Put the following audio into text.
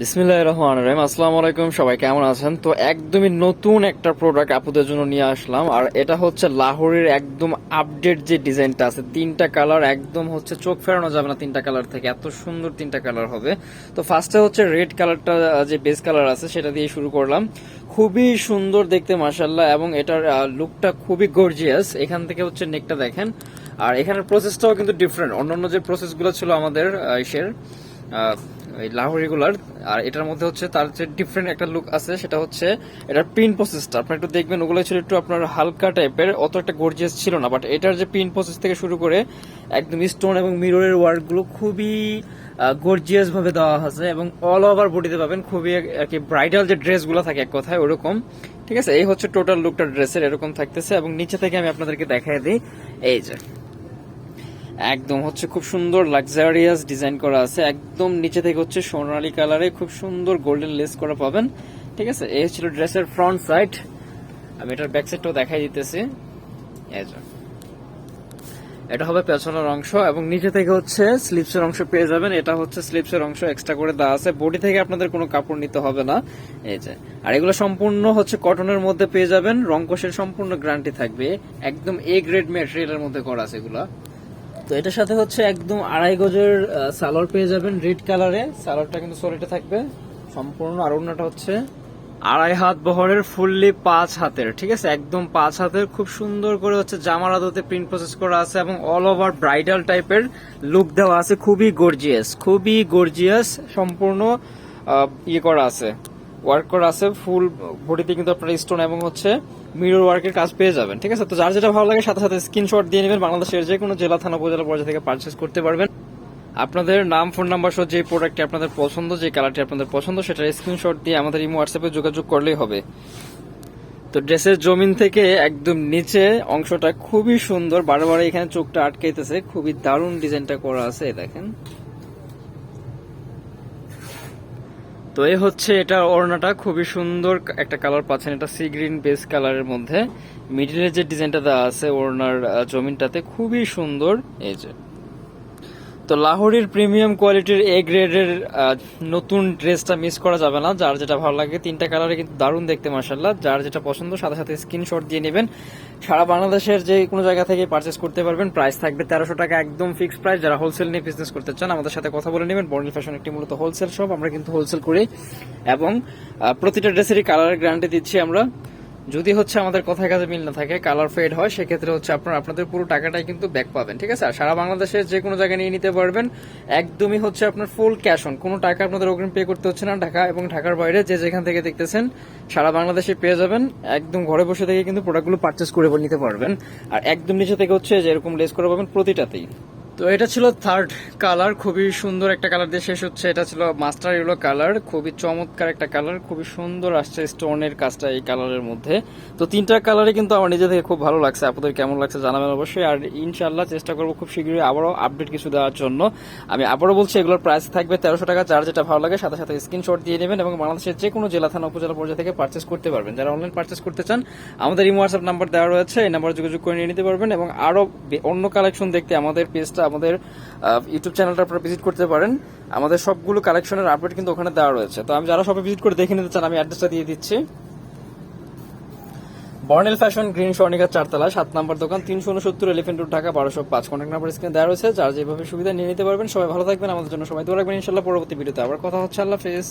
বিসমিল্লাহ রহমান রহিম। আসসালামু আলাইকুম, সবাই কেমন আছেন? তো একদমই নতুন একটা প্রোডাক্ট আপুদের জন্য নিয়ে আসলাম, আর এটা হচ্ছে লাহোরের একদম আপডেট যে ডিজাইনটা আছে, তিনটা কালার একদম হচ্ছে চোখ ফেরানো যাবে না তিনটা কালার থেকে, এত সুন্দর তিনটা কালার হবে। তো ফার্স্টে হচ্ছে রেড কালারটা যে বেস কালার আছে, সেটা দিয়ে শুরু করলাম। খুবই সুন্দর দেখতে মাসাল্লাহ এবং এটার লুকটা খুবই গর্জিয়াস এখান থেকে হচ্ছে নেকটা দেখেন, আর এখানের প্রসেসটাও কিন্তু ডিফারেন্ট অন্যান্য যে প্রসেসগুলো ছিল আমাদের ইসের আহ, এই লাহোরিগুলার আর এটার মধ্যে হচ্ছে তার যে ডিফারেন্ট একটা লুক আছে সেটা হচ্ছে এটার প্রিন্ট প্রসেসটা আপনার একটু দেখবেন ওগুলো ছিল একটু আপনার হালকা টাইপের অত একটা গর্জিয়াস ছিল না বাট এটার যে প্রিন্ট প্রসেস থেকে শুরু করে একদম স্টোন এবং মিররের ওয়ার্কগুলো খুবই গর্জিয়াস ভাবে দেওয়া আছে এবং অল ওভার বডিতে পাবেন খুবই আর কি ব্রাইডাল যে ড্রেসগুলো থাকে এক কথায় ওরকম। ঠিক আছে? এই হচ্ছে টোটাল লুকটা ড্রেসের এরকম থাকতেছে এবং নিচে থেকে আমি আপনাদেরকে দেখাই দিই। এই যে। একদম হচ্ছে খুব সুন্দর লাক্সারিয়াস ডিজাইন করা আছে। একদম নিচে থেকে হচ্ছে সোনালী কালারে খুব সুন্দর গোল্ডেন লেস করা পাবেন। ঠিক আছে? এই ছিল ড্রেসের ফ্রন্ট সাইড আমি এটার ব্যাক সাইডটাও দেখাই দিতেছি। এটা হবে পেছনের অংশ এবং নিচে থেকে হচ্ছে স্লিপসের অংশ পেয়ে যাবেন। এটা হচ্ছে স্লিপসের অংশ এক্সট্রা করে দেওয়া আছে। বডি থেকে আপনাদের কোনো কাপড় নিতে হবে না। এই যে। আর এগুলো সম্পূর্ণ হচ্ছে কটনের মধ্যে পেয়ে যাবেন। রংকোশের সম্পূর্ণ গ্যারান্টি থাকবে। একদম এ গ্রেড ম্যাটেরিয়ালের মধ্যে করা আছে এগুলা। তো এটার সাথে হচ্ছে একদম আড়াই গজের সালোয়ার পেয়ে যাবেন রেড কালারে সালোয়ারটা কিন্তু সলিটে থাকবে। সম্পূর্ণ আর হচ্ছে আড়াই হাত বহরের ফুললি পাঁচ হাতের, ঠিক আছে? একদম পাঁচ হাতের, খুব সুন্দর করে হচ্ছে জামার আদতে প্রিন্ট প্রসেস করা আছে এবং অল ওভার ব্রাইডাল টাইপের লুক দেওয়া আছে। খুবই গর্জিয়াস খুবই গর্জিয়াস সম্পূর্ণ ইয়ে করা আছে। ওয়ার্ক করা আছে ফুল বডিতে কিন্তু আপনার স্টোন এবং হচ্ছে মিরর ওয়ার্কের কাজ পেয়ে যাবেন, ঠিক আছে? তো যার যেটা ভালো লাগে সাথে সাথে স্ক্রিনশট দিয়ে নেবেন, বাংলাদেশের যে কোনো জেলা, থানা, উপজেলা পর্যায়ে থেকে পারচেস করতে পারবেন। আপনাদের নাম ফোন নাম্বার সহ যে প্রোডাক্টটি আপনাদের পছন্দ, যে কালারটি আপনাদের পছন্দ, সেটার স্ক্রিনশট দিয়ে আমাদের ইমো হোয়াটসঅ্যাপে যোগাযোগ করলেই হবে। তো ড্রেসের জমিন থেকে একদম নিচে অংশটা খুবই সুন্দর বারবার এখানে চোখটা আটকাইতেছে, খুবই দারুণ ডিজাইনটা করা আছে দেখেন। তো এই হচ্ছে এটা ওড়নাটা, খুবই সুন্দর একটা কালার পাচ্ছেন। এটা সি গ্রিন বেস কালারের মধ্যে। মিডিলের যে ডিজাইনটা দেওয়া আছে ওড়নার জমিনটাতে, খুবই সুন্দর। এই যে। তো লাহোরের প্রিমিয়াম কোয়ালিটির এ গ্রেডের নতুন ড্রেসটা মিস করা যাবে না। যার যেটা ভালো লাগে, তিনটা কালারে কিন্তু দারুণ দেখতে মাসাল্লাহ যার যেটা পছন্দ, সাথে সাথে স্ক্রিনশট দিয়ে নেবেন। সারা বাংলাদেশের যে কোনো জায়গা থেকে পারচেস করতে পারবেন। প্রাইস থাকবে তেরোশো টাকা, একদম ফিক্সড প্রাইস যারা হোলসেল নিয়ে বিজনেস করতে চান, আমাদের সাথে কথা বলে নেবেন। বর্ণিল ফ্যাশন একটি মূলত হোলসেল শপ আমরা কিন্তু হোলসেল করি। এবং প্রতিটা ড্রেসেরই কালারের গ্যারান্টি দিচ্ছি আমরা। যদি হচ্ছে আমাদের কথায় কাজে মিল না থাকে কালার ফেড হয়, সেক্ষেত্রে হচ্ছে আপনার, আপনাদের পুরো টাকাটাই কিন্তু ব্যাক পাবেন, ঠিক আছে? আর সারা বাংলাদেশের যে কোনো জায়গায় নিয়ে নিতে পারবেন, একদমই হচ্ছে আপনার ফুল ক্যাশ অন কোনো টাকা আপনাদের অগ্রিম পে করতে হচ্ছে না। ঢাকা এবং ঢাকার বাইরে যে যেখান থেকে দেখতেছেন, সারা বাংলাদেশে পেয়ে যাবেন। একদম ঘরে বসে থেকে কিন্তু প্রোডাক্টগুলো পারচেস করে নিতে পারবেন। আর একদম নিচে থেকে হচ্ছে যেরকম লেস করে পাবেন, প্রতিটাতেই। তো এটা ছিল থার্ড কালার খুবই সুন্দর একটা কালার দিয়ে শেষ হচ্ছে। এটা ছিল মাস্টার ইয়েলো কালার খুবই চমৎকার একটা কালার খুবই সুন্দর আসছে স্টোনের কাজটা এই কালারের মধ্যে। তো তিনটা কালারে কিন্তু আমার নিজে থেকে খুব ভালো লাগছে, আপনাদের কেমন লাগছে জানাবেন অবশ্যই। আর ইনশাল্লাহ চেষ্টা করব খুব শীঘ্রই আবারও আপডেট কিছু দেওয়ার জন্য। আমি আবারও বলছি, এগুলোর প্রাইস থাকবে তেরোশো টাকা, যার যেটা ভালো লাগে সাথে সাথে স্ক্রিনশট দিয়ে নেবেন এবং বাংলাদেশের যে কোনো জেলা, থানা, উপজেলা পর্যায়ে থেকে পারচেস করতে পারবেন। যারা অনলাইন পারচেস করতে চান, আমাদের ইমো হোয়াটসঅ্যাপ নাম্বার দেওয়া রয়েছে, এই নাম্বারে যোগাযোগ করে নিয়ে নিতে পারবেন এবং আরও অন্য কালেকশন দেখতে আমাদের পেজটা আমাদের ইউটিউব চ্যানেলটা আপনারা ভিজিট করতে পারেন। আমাদের সবগুলো কালেকশনের আপডেট কিন্তু ওখানে দেওয়া রয়েছে। তো আমি যারা সবাই ভিজিট করে দেখে নিতে চান, আমি অ্যাড্রেসটা দিয়ে দিচ্ছি। বর্নেল ফ্যাশন গ্রিন স্বর্ণিকা চারতলা, সাত নম্বর দোকান, তিনশো উনসত্তর এলিফেন্ট রোড ঢাকা, বারোশো পাঁচ। কন্ট্যাক্ট নাম্বার স্ক্রিনে দেওয়া রয়েছে। যার যেভাবে সুবিধা নিয়ে নিতে পারবেন, সবাই ভালো থাকবেন। আমাদের জন্য সবাই দোয়া রাখবেন। ইনশাল্লাহ পরবর্তী ভিডিওতে আবার কথা হচ্ছে। আল্লাহ হাফেজ।